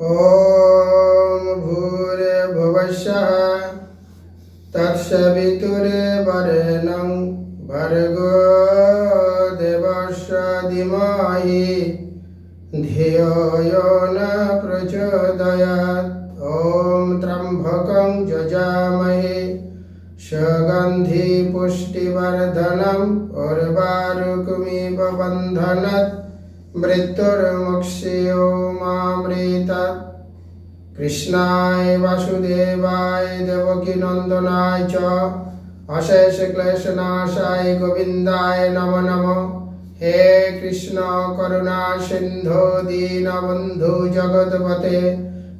ॐ भूर्भुवस्सः तत्सवितुर्वरेण्यं भर्गो देवस्य धीमहि धियो यो न प्रचोदयात् ॐ त्र्यम्बकं जजामहे सुगन्धि पुष्टिवर्धनम् उर्वारुकमिव बन्धनत् मृत्युर्मुक्षयो অমৃত কৃষ্ণায় বাসুদেবায় দেবকী নন্দনায় চ অশেষ ক্লেশনাশায় গোবিন্দায় নম নম হে কৃষ্ণ করুণা সিন্ধু দীন বন্ধু জগৎপতে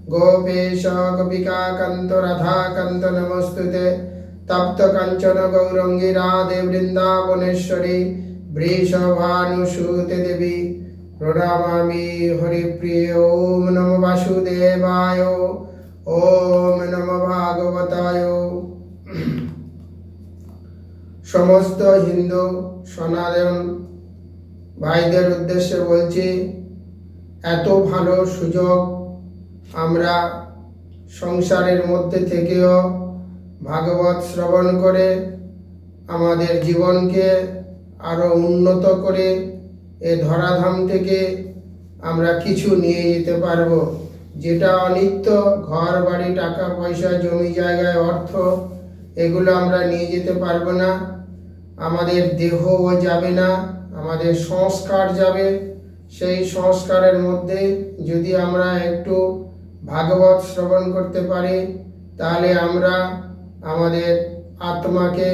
গোপেশ গোপিকা কান্ত রাধা কান্ত নমস্তুতে তপ্ত কাঞ্চন গৌরঙ্গী রাধে বৃন্দাবনেশ্বরী বৃষভানুসূতে দেবী প্রণামামি হরিপ্রিয় ওম নম বাসুদেবায় ওম নম ভাগবতায় সমস্ত হিন্দু সনাতন ভাইদের উদ্দেশ্যে বলছি, এত ভালো সুযোগ আমরা সংসারের মধ্যে থেকেও ভাগবত শ্রবণ করে আমাদের জীবনকে আরও উন্নত করে এ ধরাধাম থেকে আমরা কিছু নিয়ে যেতে পারব। যেটা অনিত্য ঘর বাড়ি টাকা পয়সা জমি জায়গায় অর্থ, এগুলো আমরা নিয়ে যেতে পারব না। আমাদের দেহও যাবে না, আমাদের সংস্কার যাবে। সেই সংস্কারের মধ্যে যদি আমরা একটু ভাগবত শ্রবণ করতে পারি, তাহলে আমরা আমাদের আত্মাকে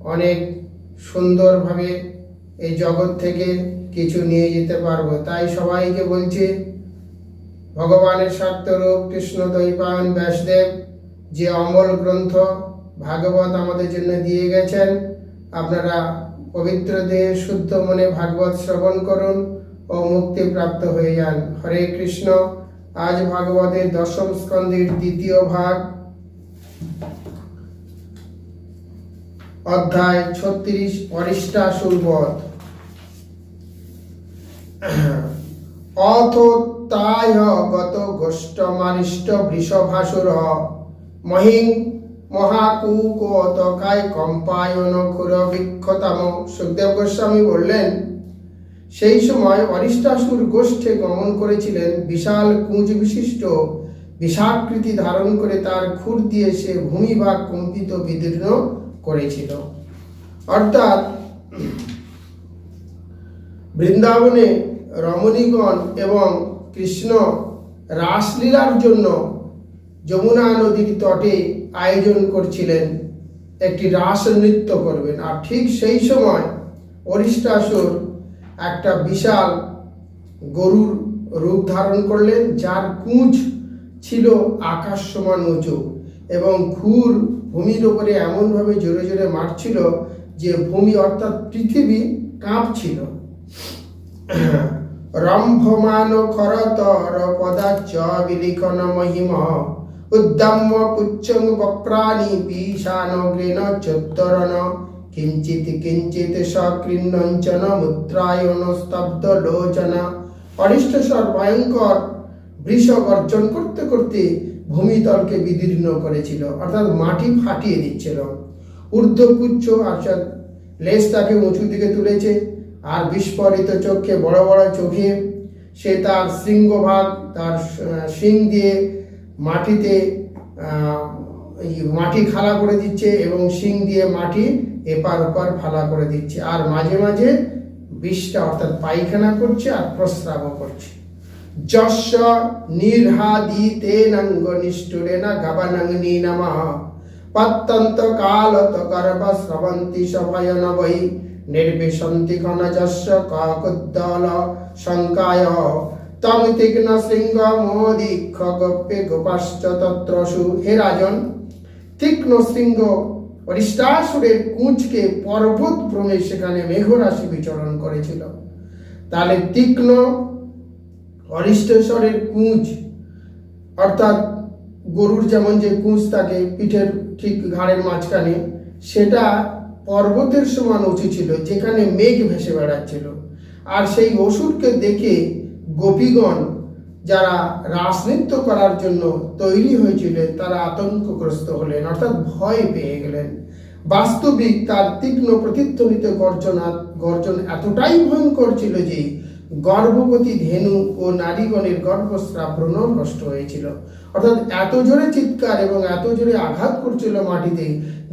অনেক সুন্দরভাবে এই জগৎ থেকে কিছু নিয়ে যেতে পারব। তাই সবাইকে বলছি, ভগবানের স্বার্থরূপ কৃষ্ণ দৈপায়ন ব্যাসদেব, যে অমল গ্রন্থ ভাগবত আমাদের জন্য দিয়ে গেছেন, আপনারা পবিত্র দেহে শুদ্ধ মনে ভাগবত শ্রবণ করুন ও মুক্তি প্রাপ্ত হয়ে যান। হরে কৃষ্ণ। আজ ভাগবতের দশম স্কন্ধের দ্বিতীয় ভাগ, অধ্যায় ছত্রিশ অরিষ্টাসুর বধ অথোত্তায় গত গোষ্ঠমারিষ্ট বৃষভাসুর মহিং মহাকুক অতকায় কম্পায়ন খুর বিক্ষতাম। সুখদেব গোস্বামী বললেন, সেই সময় অরিষ্টাসুর গোষ্ঠে গমন করেছিলেন বিশাল কুঁজ বিশিষ্ট। বিষাকৃতি ধারণ করে তার খুর দিয়ে সে ভূমিভাগ কম্পিত বিদীর্ণ করেছিল। অর্থাৎ বৃন্দাবনে রমণীগণ এবং কৃষ্ণ রাসলীলার জন্য যমুনা নদীর তটে আয়োজন করছিলেন, একটি রাস নৃত্য করবেন। আর ঠিক সেই সময় অরিষ্টাসুর একটা বিশাল গরুর রূপ ধারণ করলেন, যার কুঁচ ছিল আকাশ সমান উঁচু এবং খুর ভূমির ওপরে এমনভাবে জোরে জোরে মারছিল যে ভূমি অর্থাৎ পৃথিবী কাঁপছিল। রম্ভমান খরতর পদাচ্চ বিলিখন মহিম উদ্দাম্য পুচ্ছং বক্রাণি পীশান গ্রেণ চোত্তরণ কিঞ্চিত কিঞ্চিত সকৃন্নঞ্চন মুদ্রায়ণ স্তব্ধ লোচন অরিষ্টস্বর ভয়ঙ্কর বৃষ গর্জন করতে করতে ভূমিতলকে বিদীর্ণ করেছিল, অর্থাৎ মাটি ফাটিয়ে দিচ্ছিল। ঊর্ধ্বপুচ্ছ অর্থাৎ লেজ তাকে উঁচু দিকে তুলেছে। আর বিস্ফোরিত চোখে বড় বড় চোখে সে তার শৃঙ্গভাগ, তার শিং দিয়ে মাটিতে মাটি খালা করে দিচ্ছে এবং শিং দিয়ে মাটি এপার ওপার ফালা করে দিচ্ছে। আর মাঝে মাঝে বিষটা অর্থাৎ পায়খানা করছে আর প্রস্রাবও করছে। যস্য নির্হাদিতেনঙ্গ নিষ্ঠুরেণ গবনঙ্গনি নমঃ। পত্যন্ত কালত গর্ভ স্রবন্তি সভয়ন বৈ নির্বিশন্তি কনজস্য কাকুদ্দল শঙ্কায় তং তীক্ষ্ণ তীক্ষ্ণ শৃঙ্গ কুঁচকে পর্বত ভ্রমে সেখানে মেঘরাশি বিচরণ করেছিল। তাহলে তীক্ষ্ণ অরিষ্টেশ্বরের কুঁজ অর্থাৎ গরুর যেমন যে কুঁজ থাকে, পিঠের ঠিক ঘাড়ের মাঝখানে, সেটা পর্বতের সমান উঁচু ছিল, যেখানে মেঘ ভেসে বেড়াচ্ছিল। আর সেই অসুরকে দেখে গোপীগণ, যারা রাজনৃত্য করার জন্য তৈরি হয়েছিলেন তারা আতঙ্কগ্রস্ত হলেন, অর্থাৎ ভয় পেয়ে গেলেন। বাস্তবিক তার তীক্ষ্ণ প্রতিধ্বনিত গর্জনা, গর্জন এতটাই ভয়ঙ্কর ছিল যে গর্ভবতী ধেনু ও নারীগণের গর্ভস্রাব ব্রণ নষ্ট হয়েছিল। অর্থাৎ এত জোরে চিৎকার এবং এত জোরে আঘাত করছিল মাটিতে,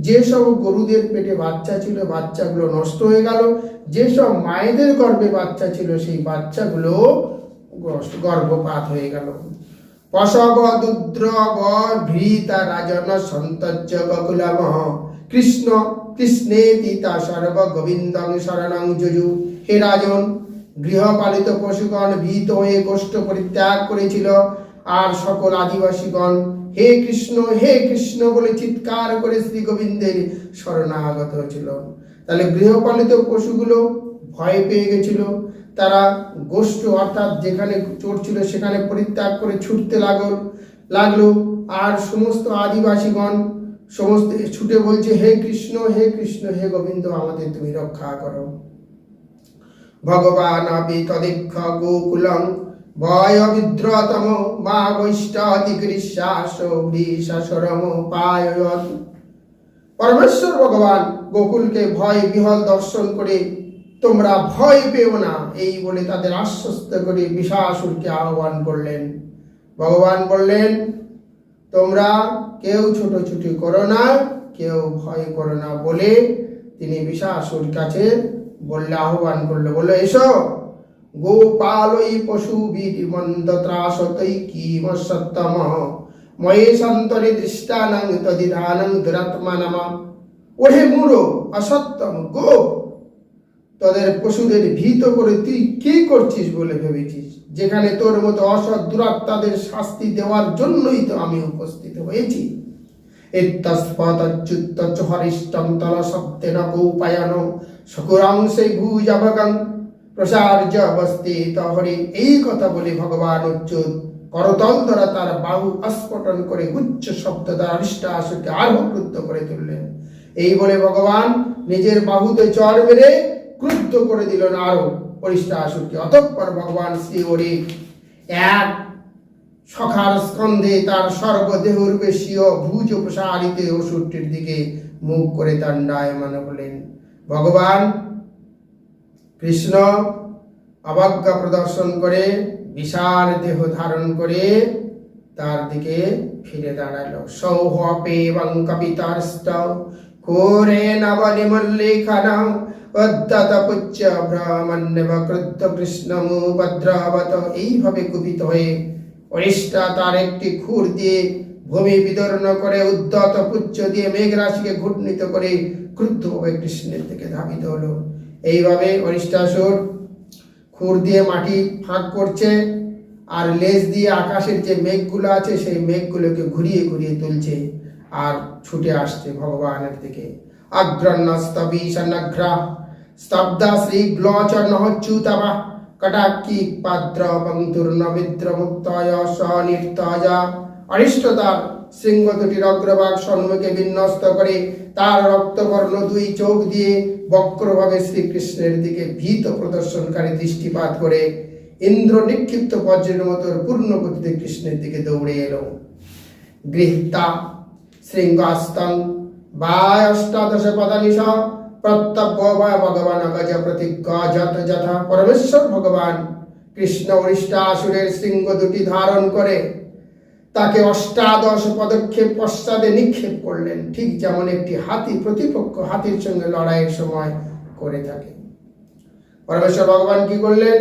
যেসব গরুদের পেটে বাচ্চা ছিল, বাচ্চাগুলো নষ্ট হয়ে গেল। যেসব মায়েদের গর্ভে বাচ্চা ছিল, সেই বাচ্চাগুলো গর্ভপাত হয়ে গেল। পশব দুদ্র ভীতা, রাজন সন্তর্য গকুলম কৃষ্ণ কৃষ্ণে পিতা সর্ব গোবিন্দং শরণং যজু। হে রাজন গৃহপালিত পশুগণ ভীত হয়ে গোষ্ঠ পরিত্যাগ করেছিল। আর সকল আদিবাসীগণ, হে কৃষ্ণ হে কৃষ্ণ বলে চিৎকার করে শ্রী গোবিন্দের শরণাগত হয়েছিল। তাহলে গৃহপালিত পশুগুলো ভয় পেয়ে গেছিল। তারা গোষ্ঠ অর্থাৎ যেখানে চোর ছিল সেখানে পরিত্যাগ করে ছুটতে লাগল লাগল। আর সমস্ত আদিবাসীগণ সমস্ত ছুটে বলছে, হে কৃষ্ণ হে কৃষ্ণ, হে গোবিন্দ, আমাদের তুমি রক্ষা করো। ভগবান আপি তদীক্ষ গোকুলং ভয় বিদ্রতম মা বৈষ্টাতি কৃষ্যাস বৃষাসরম পায়য়ত পরমেশ্বর ভগবান গোকুলকে ভয় বিহল দর্শন করে, তোমরা ভয় পেও না এই বলে তাদের আশ্বস্ত করে বিশাসুরকে আহ্বান করলেন। ভগবান বললেন, তোমরা কেউ ছোটোছুটি করো না, কেউ ভয় করো না বলে তিনি বিশাসুর কাছে বললে আহ্বান করল বলল, এসো, গোপালই পশু গো! তোদের পশুদের ভীত করে তুই কি করছিস বলে ভেবেছিস? যেখানে তোর মতো অসৎ দুরাত্মাদের শাস্তি দেওয়ার জন্যই তো আমি উপস্থিত হয়েছি। এত্তস্পতচ্যুত্তচ হরিষ্টং তল শব্দেন কৌপায়ন। শকুরাংশে ভূজভগং প্রসার্য অবস্থিত হরি এই কথা বলে ভগবান উচ্চুত করতল তার বাহু আস্ফোটন করে উচ্চ শব্দ দ্বারা অরিষ্টাসুরকে আরও ক্রুদ্ধ করে তুললেন। এই বলে ভগবান নিজের বাহুতে চর মেরে ক্রুদ্ধ করে দিলেন আরও। অরিষ্টাসুরকে অতঃপর ভগবান শ্রী হরি এক সখার স্কন্ধে তার সর্বদেহরূপেশীয় ভুজ প্রসারিত অসুরটির দিকে মুখ করে দণ্ডায়মান হলেন ভগবান কৃষ্ণ অবজ্ঞা প্রদর্শন করে, বিশাল দেহ ধারণ করে তার দিকে ফিরে দাঁড়াল। সৌহপে এবং কপিতার্ষ্ট কোরে নবলি মল্লিখানাম অদ্যত পুচ্চ ভ্রমণ্যব ক্রুদ্ধ কৃষ্ণমু ভদ্রাবত এইভাবে কুপিত হয়ে অরিষ্টা তার একটি খুর দিয়ে ভূমি বিদর্ণ করে উদ্যত পুচ্ছ দিয়ে মেঘরাশিকে ঘূর্ণিত করে ক্রুদ্ধ হয়ে কৃষ্ণের দিকে ধাবিত হলো। এইভাবে অরিষ্টাসুর খুর দিয়ে মাটি ফাঁক করছে আর লেজ দিয়ে আকাশের যে মেঘগুলো আছে, সেই মেঘগুলোকে ঘুরিয়ে ঘুরিয়ে তুলছে আর ছুটে আসছে ভগবানের দিকে। অগ্রন্নস্তবি সন্নগ্রা স্তব্ধা শ্রী গ্লোচর নহচ্যুতবা কটাক্ষি পাদ্র স্বনির্তয়া অনিষ্টতার শৃঙ্গ দুটির অগ্রভাগ সম্মুখে বিন্যস্ত করে তার রক্তবর্ণ দুই চোখ দিয়ে বক্রভাবে শ্রীকৃষ্ণের দিকে ভীত প্রদর্শনকারী দৃষ্টিপাত করে ইন্দ্র নিক্ষিপ্ত বজ্রের মতো পূর্ণ গতিতে কৃষ্ণের দিকে দৌড়ে এলো। গৃহীতা শৃঙ্গাস্তং বায় অষ্টাদশ পদানিশ, প্রত্যব্য বা ভগবান গজ প্রতিজ্ঞা যত যথা পরমেশ্বর ভগবান, কৃষ্ণ অরিষ্টাসুরের শৃঙ্গ দুটি ধারণ করে তাকে অষ্টাদশ পদক্ষেপ পশ্চাতে নিক্ষেপ করলেন, ঠিক যেমন একটি হাতি প্রতিপক্ষ হাতির সঙ্গে লড়াইয়ের সময় করে থাকে। পরমেশ্বর ভগবান কি করলেন?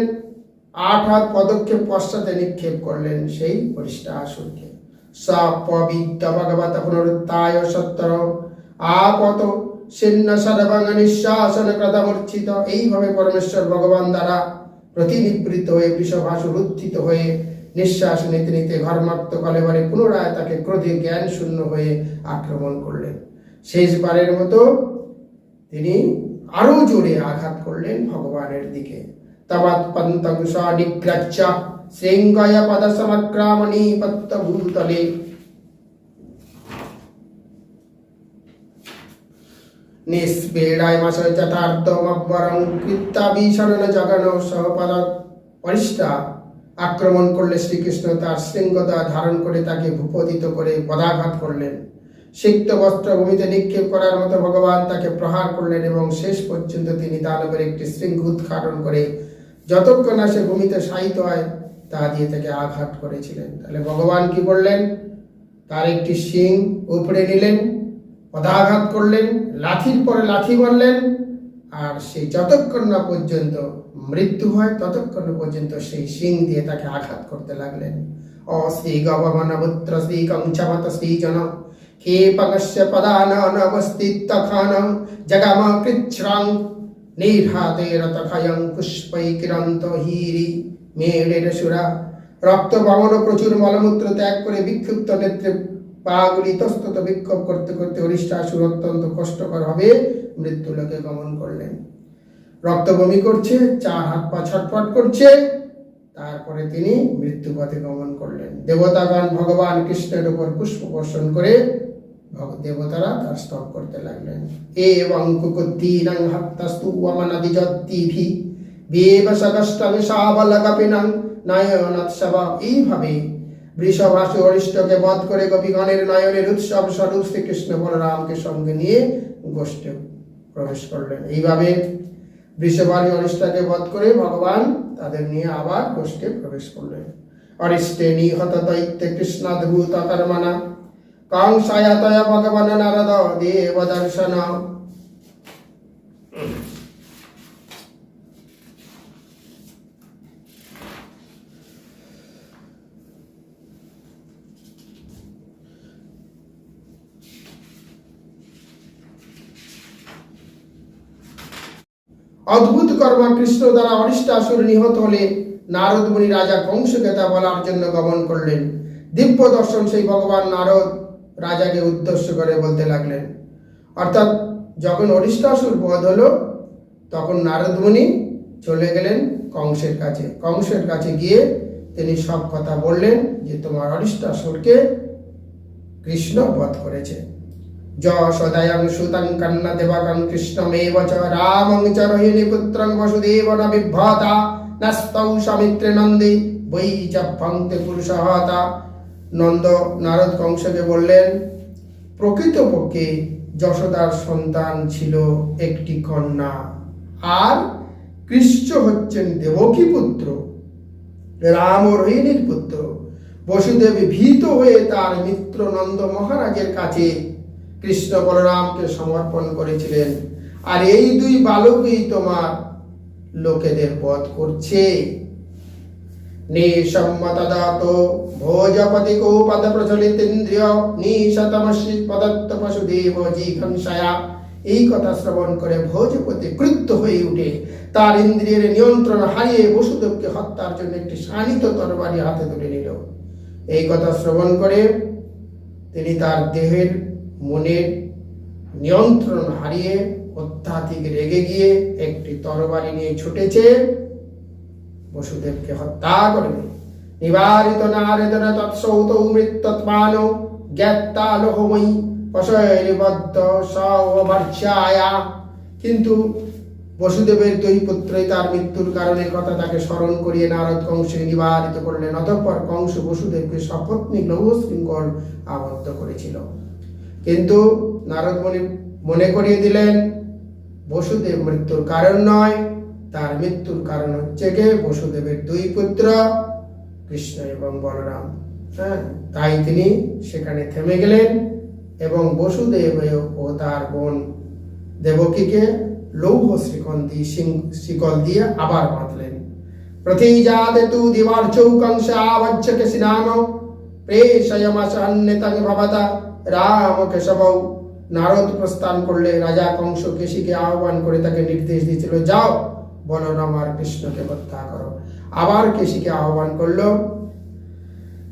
আট হাত পদক্ষেপ পশ্চাতে নিক্ষেপ করলেন সেই অরিষ্টাসুরকে সপবিদ্য ভগবত পুনরুত্থায় সত্তর। আপত ছিন্ন সর্বাঙ্গ নিঃশ্বাসন ক্রদমূর্ছিত এইভাবে পরমেশ্বর ভগবান দ্বারা প্রতিনিবৃত হয়ে বৃষভাসুর উত্থিত হয়ে নিঃশ্বাস নিতে নিতে ঘর্মাক্ত কলেবারে পুনরায় তাকে ক্রোধে জ্ঞান শূন্য হয়ে আক্রমণ করলেন। শেষবারের মতো তিনি আরও জোরে আঘাত করলেন ভগবানের দিকে। তবাৎ পন্তং নিগ্রাচ্য শৃঙ্গয় পদ সমক্রামণি পত্ত ভূতলে নিষ্পীড়ায় মাস যথার্থমব্বরং কৃত্তা ভীষণ জগন সহপদ অরিষ্টা আক্রমণ করলে শ্রীকৃষ্ণ তার শৃঙ্গদা ধারণ করে তাকে ভূপতিত করে পদাঘাত করলেন। সিক্ত বস্ত্র ভূমিতে নিক্ষেপ করার মতো ভগবান তাকে প্রহার করলেন এবং শেষ পর্যন্ত তিনি দানবের একটি শৃঙ্গ উৎঘাটন করে যতক্ষণ না সে ভূমিতে শায়িত হয়, তা দিয়ে তাকে আঘাত করেছিলেন। তাহলে ভগবান কি করলেন? তার একটি শিং উপড়ে নিলেন পদাঘাত করলেন, লাঠির পরে লাঠি মারলেন আর সেই যতক্ষণ না পর্যন্ত মৃত্যু হয়, ততক্ষণ পর্যন্ত সেই শিং দিয়ে তাকে আঘাত করতে লাগলেন। অ শ্রী গবমনপুত্র শ্রী কঞ্চমত শ্রী জন কে পগস্য পদানবস্থিত খানং জগম কৃচ্ছ্রং নির্হাতের তখয়ং পুষ্পৈকিরন্ত হিরি মেলের সুরা। রক্ত বামন প্রচুর মলমূত্র ত্যাগ করে বিক্ষিপ্ত নেত্রে পাগুলি তস্তত বিক্ষোভ করতে করতে অরিষ্টাসুর অত্যন্ত কষ্টকর হবে। মৃত্যুলোকে গমন করলেন। রক্ত বমি করছে, চার হাত পা ছটফট করছে, তারপরে তিনি মৃত্যুপথে গমন করলেন। দেবতাগণ ভগবান কৃষ্ণের উপর পুষ্প বর্ষণ করে দেবতারা তার স্তব করতে লাগলেন। এ এবং কুকুদ্দীনং হত্তস্তু অমনদি এইভাবে বৃষভাসু অরিষ্টকে বধ করে গোপীগণের নয়নের উৎসব স্বরূপ শ্রীকৃষ্ণ বলরামকে সঙ্গে নিয়ে গোষ্ঠে প্রবেশ করলেন। এইভাবে বৃষভারী অরিষ্টাকে বধ করে ভগবান তাদের নিয়ে আবার গোষ্ঠে প্রবেশ করলেন। অরিষ্টে নিহত দৈত্যে কৃষ্ণাদ্ভূত কর্মণা, কংসায়তয় ভগবান নারদ দেব দর্শন অদ্ভুত কর্মা কৃষ্ণ দ্বারা অরিষ্টাসুর নিহত হলে নারদ মুনি রাজা কংসকে তা বলার জন্য গমন করলেন। দিব্য দর্শন সেই ভগবান নারদ রাজাকে উদ্দেশ্য করে বলতে লাগলেন। অর্থাৎ যখন অরিষ্টাসুর বধ হলো, তখন নারদ মুনি চলে গেলেন কংসের কাছে। কংসের কাছে গিয়ে তিনি সব কথা বললেন যে তোমার অরিষ্টাসুরকে কৃষ্ণ বধ করেছে। রোহিণী পুত্রং বিভ্রতা নন্দে নারদ বললেন, প্রকৃতপক্ষে যশোদার সন্তান ছিল একটি কন্যা, আর কৃষ্ণ হচ্ছেন দেবকী পুত্র, রাম ও রোহিণীর পুত্র। বসুদেব ভীত হয়ে তার মিত্র নন্দ মহারাজের কাছে কৃষ্ণ বলরামকে সমর্পণ করেছিলেন। আর এই দুই বালকই তোমার লোকেদের বধ করছে। নিসম্মতদাত ভোজপতি পদ প্রচলিত ইন্দ্রিয় নিশতমশ্রী পদত্ত পশুদেব জিঘংসায়া এই কথা শ্রবণ করে ভোজপতি ক্রুদ্ধ হয়ে উঠে তার ইন্দ্রিয়ের নিয়ন্ত্রণ হারিয়ে বসুদেবকে হত্যার জন্য একটি শানিত তরবারি হাতে তুলে নিল। এই কথা শ্রবণ করে তিনি তার দেহের মনের নিয়ন্ত্রণ হারিয়ে অত্যাধিক রেগে গিয়ে একটি তরবারি নিয়ে ছুটেছে বসুদেবকে হত্যা করবে নিবারিত নারদন তৎসৌত মৃত্যত্মান জ্ঞাত্তালোহময়ী পশৈরিবদ্ধ সবর্ষায়া কিন্তু বসুদেবের দুই পুত্রই তার মৃত্যুর কারণে কথা তাকে স্মরণ করিয়ে নারদ কংসকে নিবারিত করলেন। অতঃপর কংস বসুদেবকে সপত্নী লৌহ শৃঙ্খল আবদ্ধ করেছিল। কিন্তু নারদ মুনি করিয়ে দিলেন, বসুদেব মৃত্যুর কারণ নয়, তার মৃত্যুর কারণ হচ্ছে কে? বসুদেবের দুই পুত্র, কৃষ্ণ এবং বলরাম। হ্যাঁ তাই তিনি সেখানে থেমে গেলেন এবং বসুদেব ও তার বোন দেবকীকে লৌহ শ্রীকল দিয়ে শিকল দিয়ে আবার বাঁধলেন। প্রতিজাতে তু দিবার চৌকংশ আবচ্ছকে সিনাম প্রেষয়মাসান্বিতং ভবতা। রাম কেশবৌ নারদ প্রস্থান করলে রাজা কংস কেশিকে আহ্বান করে তাকে নির্দেশ দিয়েছিল, যাও, বলরাম আর কৃষ্ণকে হত্যা করো। আবার কেশিকে আহ্বান করল,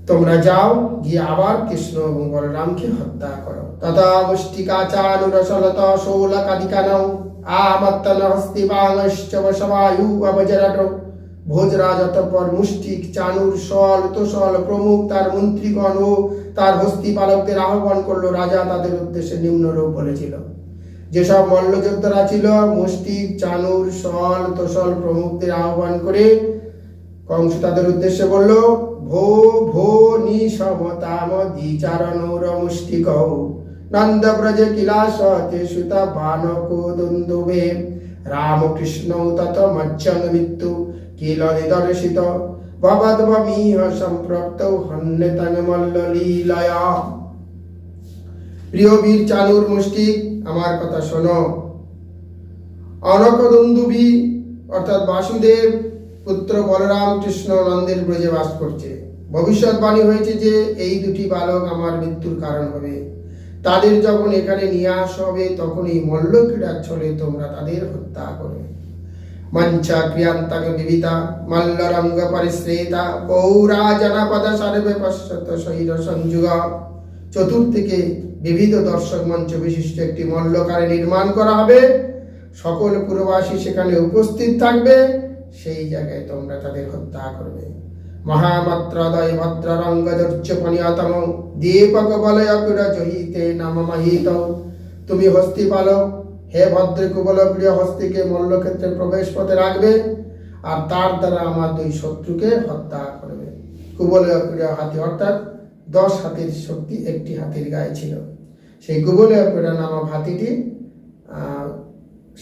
তোমরা যাও, গিয়ে আবার কৃষ্ণ এবং বলরামকে হত্যা করো। তথা মুষ্টিকাচানুরসলত শৌলকাদিকানৌ আমত্তন হস্তিবাংশ্চ বসবায়ু অবজরাট ভোজরাজ অতঃপর মুষ্টিক, চানুর সল তোসল প্রমুখ তার মন্ত্রীগণ ও তার হস্তিপালকদের আহ্বান করল। রাজা তাদের উদ্দেশ্যে নিম্নরূপ বলেছিল। যেসব মল্লযোদ্ধারা ছিল, মুষ্টিক, চানুর সল তোসল প্রমুখদের আহ্বান করে কংস তাদের উদ্দেশ্যে বলল, ভো ভো নিসমতাম দ্বিচারণৌর মুষ্টিক। নন্দ ব্রজ কিলাসতে সুত বানকো দুন্দুবে। রামকৃষ্ণ তত মজ্জং মৃত্যু। কিল নিদর্শিত ভবদ্ভমিহ সম্প্রপ্ত হন্যতং মল্ল লীলয়া প্রিয় বীর চানুর মুষ্টিক আমার কথা শোনো অনকদন্দুবি অর্থাৎ বাসুদেব পুত্র বলরাম কৃষ্ণ নন্দের ব্রজে বাস করছে ভবিষ্যৎবাণী হয়েছে যে এই দুটি বালক আমার মৃত্যুর কারণ হবে। তাদের যখন এখানে নিয়ে আসা হবে, তখন এই মল্ল ক্রীড়ার ছলে তোমরা তাদের হত্যা করবে। চতুর্দিকে বিবিধ দর্শক মঞ্চ বিশিষ্ট একটি মল্লকারে নির্মাণ করা হবে। সকল পুরবাসী সেখানে উপস্থিত থাকবে। সেই জায়গায় তোমরা তাদের হত্যা করবে। মহামাত্রদয় ভদ্ররঙ্গ দর্চপনিয়তম দীপক বলয় জহিতে তুমি হস্তি পালক হে ভদ্র কুবল প্রিয় হস্তিকে মল্লক্ষেত্রে প্রবেশ পথে রাখবে, আর তার দ্বারা আমার দুই শত্রুকে হত্যা করবে। কুবল প্রিয় হাতি অর্থাৎ দশ হাতির শক্তি একটি হাতির গায়ে ছিল। সেই কুবল প্রিয় নামক হাতিটি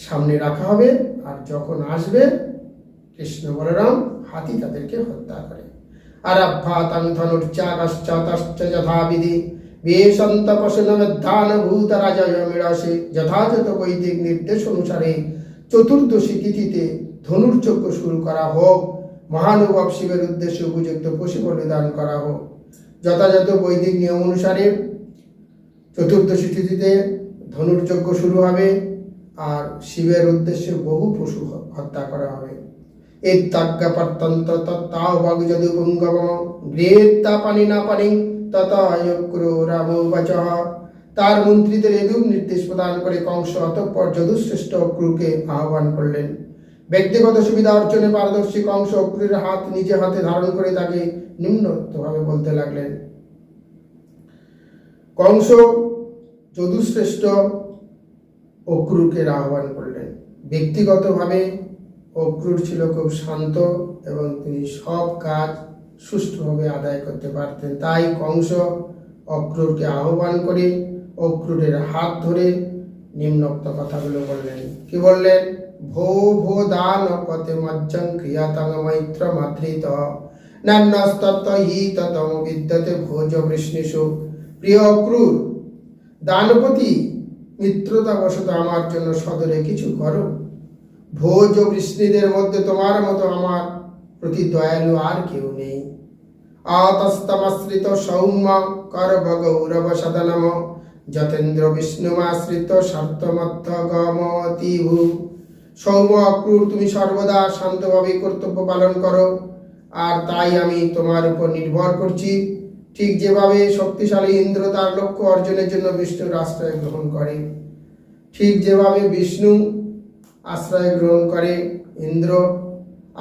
সামনে রাখা হবে, আর যখন আসবে, কৃষ্ণ বলরাম হাতি তাদেরকে হত্যা করে। আরভ্যাতং ধনুর্চাকশ্চাতশ্চ যথাবিধি বেশন্ত পশুনমধ্যান ভূত রাজয় মিড়াসে যথাযথ বৈদিক নির্দেশ অনুসারে চতুর্দশী তিথিতে ধনুর্যজ্ঞ শুরু করা হোক মহানুভব শিবের উদ্দেশ্যে উপযুক্ত পশু করা হোক যথাযথ বৈদিক নিয়ম অনুসারে চতুর্দশী শুরু হবে আর শিবের উদ্দেশ্যে বহু পশু হত্যা করা হবে এত্যাজ্ঞাপত্যন্ত তত্তাও বাগ যদু না পানি ততক্রো রাম বচ তার মন্ত্রীদের এরূপ নির্দেশ প্রদান করে কংস অতঃপর যদুশ্রেষ্ঠ অক্রুকে আহ্বান করলেন। ব্যক্তিগত সুবিধা অর্জনে পারদর্শী কংস অক্রুরের হাত নিজে হাতে ধারণ করে তাকে নিম্নভাবে বলতে লাগলেন। কংস যদুশ্রেষ্ঠ অক্রুরকে আহ্বান করলেন। ব্যক্তিগতভাবে অক্রুর ছিল খুব শান্ত এবং তিনি সব কাজ সুষ্ঠুভাবে আদায় করতে পারতেন। তাই কংস অক্রুরকে আহ্বান করে অক্রুরের হাত ধরে নিম্নোক্ত কথাগুলো বললেন। কি বললেন? ভো ভো দান পথে মজ্জং ক্রিয়াতং মৈত্র মাতৃত নান্যস্তত্ত হি ততম বিদ্যতে ভোজ বৃষ্ণিষু। প্রিয় অক্রুর, দানপতি মিত্রতা বশত আমার জন্য সদরে কিছু করো। ভোজ ও বৃষ্ণিদের মধ্যে তোমার মতো আমার প্রতি দয়ালু আর কেউ নেই। আতস্তমাশ্রিত সৌম্য কর গৌরব সদনম। যতেন্দ্র বিষ্ণুমাশ্রিত স্বার্থমত্থ গমতিভু। সৌম্য অক্রূর, তুমি সর্বদা শান্তভাবে কর্তব্য পালন করো। আর তাই আমি তোমার উপর নির্ভর করছি। ঠিক যেভাবে শক্তিশালী ইন্দ্র তার লক্ষ্য অর্জনের জন্য বিষ্ণুর আশ্রয় গ্রহণ করে, ঠিক যেভাবে বিষ্ণু আশ্রয় গ্রহণ করে, ইন্দ্র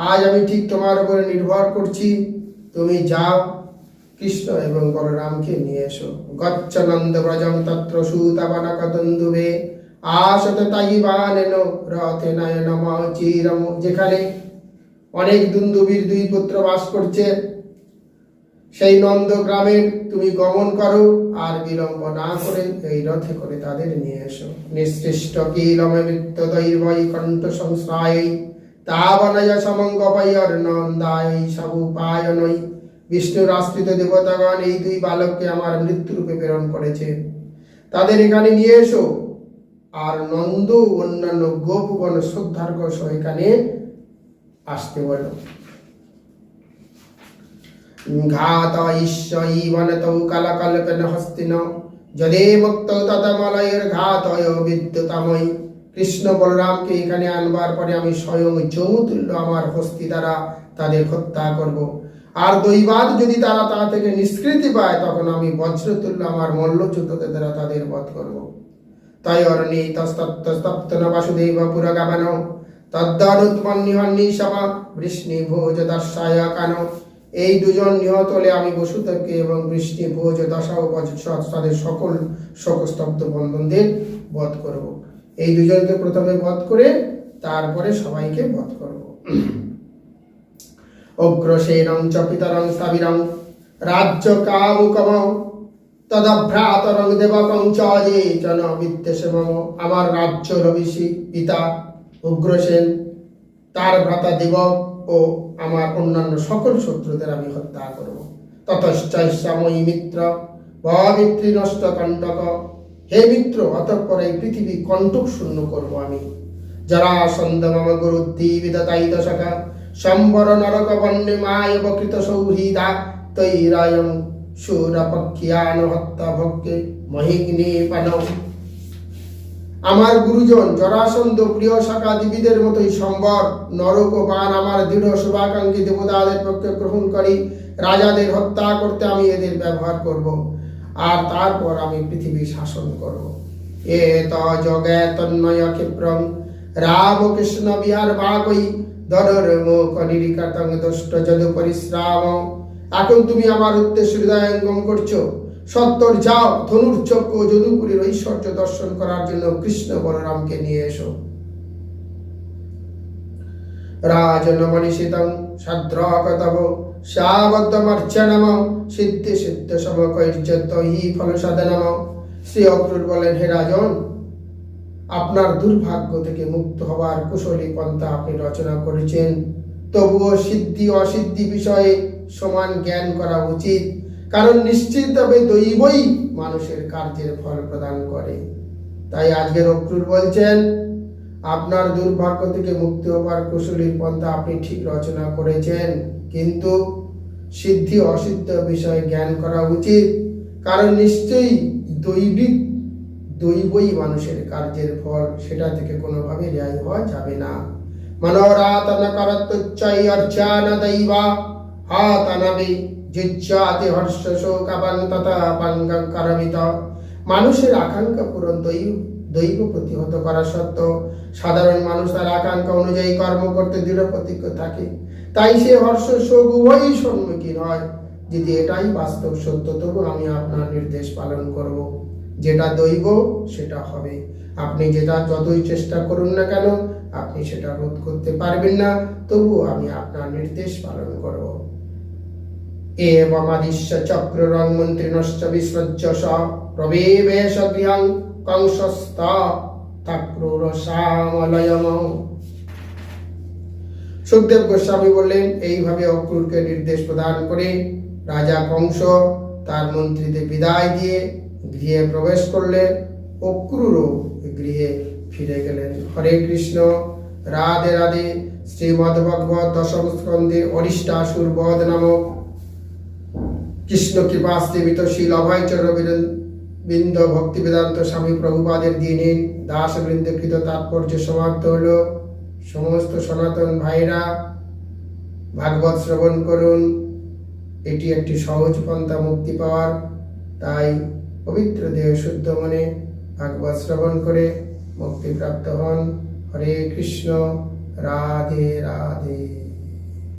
আজ আমি ঠিক তোমার উপরে নির্ভর করছি। তুমি যাও, কৃষ্ণ এবং বলরামকে নিয়ে এসো। গচ্ছনন্দ ব্রজম তত্র সুতাবানক দন্দুবে আসত তাই বানেন রথে নয়ন চিরম, যেখানে অনেক দুন্দুবীর দুই পুত্র বাস করছে। সেই নন্দ গ্রামের তুমি গমন করো আর বিলম্ব না করে এই রথে করে তাদের নিয়ে এসো। নিঃসৃষ্ট কিলমে মৃত্য দৈবই কণ্ঠ সংশ্রায় তাবনয় সমঙ্গ পাইয়র নন্দায় সবু পায়নই বিষ্ণুর আশ্রিত দেবতাগণ এই দুই বালককে আমার মৃত্যুরূপে প্রেরণ করেছে। তাদের এখানে নিয়ে এসো। আর নন্দ অন্যান্য গোপগণ শ্রদ্ধার্ঘ এখানে আসতে বলো। ঘাত ঈশ্বীবনতৌ কলকল্পন হস্তিন। যদে মুক্ত ততমলয়ের ঘাতয় বিদ্যুতাময়। কৃষ্ণ বলরামকে এখানে আনবার পরে আমি স্বয়ং যৌতুল্য আমার হস্তি দ্বারা তাদের হত্যা করব। আর দৈবাদ যদি তারা তা থেকে নিষ্কৃতি পায়, তখন আমি বজ্রতুল্য আমার মল্লচ্যুতদের দ্বারা তাদের বধ করব। তাই অরণি তস্তপ্তন বাসুদেব পুরগামন তদ্দানুৎমন্নিহন্নিশমা বৃষ্ণি ভোজ দর্শায় কান। এই দুজন নিহত হলে আমি বসুদেবকে এবং বৃষ্টি ভোজ দশা ও তাদের সকল শোকস্তব্ধ বন্ধনদের বধ করব। এই দুজনকে প্রথমে বধ করে তারপরে সবাইকে বধ করব। অগ্রসেনং চ পিতরং স্থবিরং রাজ্য কামুকম তদভ্রাতরং দেবকং চ জন বিদ্বেষে মম আমার রাজ্য রবিষি পিতা উগ্রসেন তার ভ্রাতা দেবক ও আমার অন্যান্য সকল শত্রুদের আমি হত্যা করব। ততশ্চৈষ্যাময়ী মিত্র বমিত্রী নষ্ট কণ্টক হে মিত্র, অতঃপর এই পৃথিবী কণ্টক শূন্য করব আমি। যারা সন্দ মম গুরুদ্দীবিদতাই দশকা সম্বর নরক বন্যে মায় বকৃত সৌহৃদা তৈরায়ং সুরপক্ষিয়ান হত্যা ভক্কে মহিগ্নি পানম আমার গুরুজন, জরাসন্ধ প্রিয় শাখা দিবিদের মতোই সম্বর, নরক ও আমার দৃঢ় শুভাকাঙ্ক্ষী দেবতাদের পক্ষে গ্রহণ করি। রাজাদের হত্যা করতে আমি এদের ব্যবহার করব। আর তারপর আমি পৃথিবী শাসন করব। এ ত জগে তন্ময় ক্ষিপ্রং রামকৃষ্ণ বিহার বাকই দরর মুখ নিরিকাতং দুষ্ট যদু এখন তুমি আমার উদ্দেশ্য হৃদয়ঙ্গম করছ। সত্তর যাও ধনুর চক্র যদুপুরীর ঐশ্বর্য দর্শন করার জন্য কৃষ্ণ বলরামকে নিয়ে এসো। রাজনমনিষিতং সাদ্রকতব। শ্যাবদ্যমর্চনম সিদ্ধি সিদ্ধ সমকৈর্যত হি ফল সাধনম শ্রী অক্রুর বলেন, হে রাজন, আপনার দুর্ভাগ্য থেকে মুক্ত হওয়ার কুশলী পন্থা আপনি রচনা করেছেন। তবুও সিদ্ধি অসিদ্ধি বিষয়ে সমান জ্ঞান করা উচিত। কারণ নিশ্চিতভাবে দৈবই মানুষের কার্যের ফল প্রদান করে। তাই আজকের অক্রুর বলছেন, আপনার দুর্ভাগ্য থেকে মুক্তি হবার কুশলীর পন্থা আপনি ঠিক রচনা করেছেন, কিন্তু সিদ্ধি অসিদ্ধ বিষয়ে জ্ঞান করা উচিত। কারণ নিশ্চয়ই দৈবিক, দৈবই মানুষের কার্যের ফল, সেটা থেকে কোনোভাবে রেহাই হওয়া যাবে না। মনোরাতন করত্তচ্চৈ অর্চান দৈবা হাতনবি যুজ্জাতি হর্ষ শোকাবান তথা পাঙ্গং করমিত মানুষের আকাঙ্ক্ষা পূরণ দৈব দৈব প্রতিহত করা সত্ত্বেও, সাধারণ মানুষ তার আকাঙ্ক্ষা অনুযায়ী কর্ম করতে দৃঢ় প্রতিজ্ঞ থাকে। তাই সে হর্ষ শোক উভয়ই সম্মুখীন হয়। যদি এটাই বাস্তব সত্য, তবু আমি আপনার নির্দেশ পালন করব। যেটা দৈব, সেটা হবে। আপনি যেটা যতই চেষ্টা করুন না কেন, আপনি সেটা রোধ করতে পারবেন না, তবু আমি আপনার নির্দেশ পালন করব। এবমাদিশ্য চক্ররং মন্ত্রিণশ্চ বিসৃজ্য স প্রবেবেশ গৃহং কংসস্ত তাক্রুরসামলয়ম সুখদেব গোস্বামী বললেন, এইভাবে অক্রুরকে নির্দেশ প্রদান করে রাজা কংস তার মন্ত্রীদের বিদায় দিয়ে গৃহে প্রবেশ করলেন। অক্রুরও গৃহে ফিরে গেলেন। হরে কৃষ্ণ। রাধে রাধে। শ্রীমদ ভগবত দশম স্কন্ধে অরিষ্টাসুর বধ নামক কৃষ্ণ কৃপা স্ত্রীমিত শীল অভয়চর বৃন্দ ভক্তি বেদান্ত স্বামী প্রভুপাদের দিনে দাস বৃন্দকৃত তাৎপর্য সমাপ্ত হলো। সমস্ত সনাতন ভাইরা ভাগবত শ্রবণ করুন। এটি একটি সহজ পন্থা মুক্তি পাওয়ার, তাই পবিত্র দেহ শুদ্ধ মনে ভাগবত শ্রবণ করে মুক্তিপ্রাপ্ত হন। হরে কৃষ্ণ, রাধে রাধে।